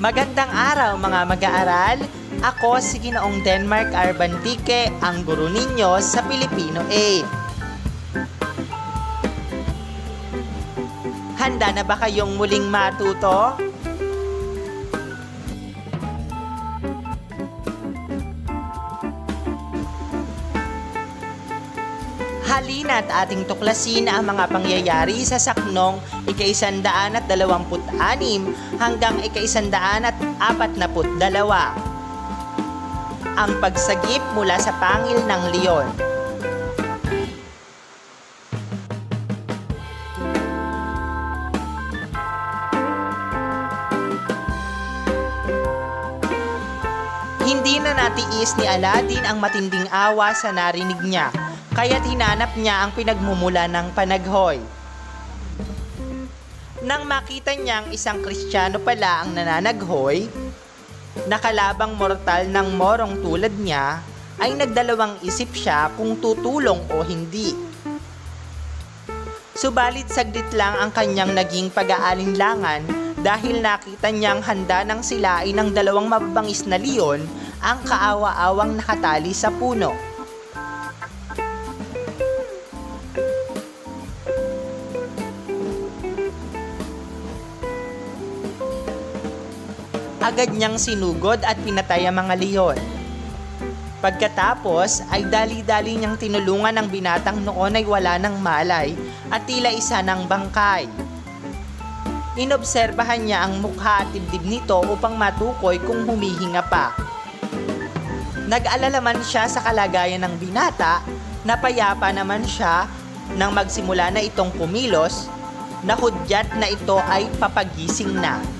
Magandang araw mga mag-aaral. Ako si Ginoong Denmark Arbantike, ang guro ninyo sa Filipino 8. Handa na ba kayong muling matuto? Halina at ating tuklasin ang mga pangyayari sa saknong ikaisandaan at dalawamput anim hanggang ikaisandaan at apat na put dalawa. Ang pagsagip mula sa pangil ng leon. Hindi na natiis ni Aladdin ang matinding awa sa narinig niya, kaya't hinanap niya ang pinagmumula ng panaghoy. Nang makita niyang isang kristyano pala ang nananaghoy, nakalabang mortal ng morong tulad niya, ay nagdalawang isip siya kung tutulong o hindi. Subalit saglit lang ang kanyang naging pag-aalinlangan dahil nakita niyang handa ng silain ng dalawang mababangis na leon ang kaawa-awang nakatali sa puno. Agad niyang sinugod at pinatay ang mga leon. Pagkatapos ay dali-dali niyang tinulungan ang binatang noon ay wala ng malay at tila isa ng bangkay. Inobserbahan niya ang mukha at dibdib nito upang matukoy kung humihinga pa. Nag-alala man siya sa kalagayan ng binata, napayapa naman siya nang magsimula na itong kumilos, nahudyat na ito ay papagising na.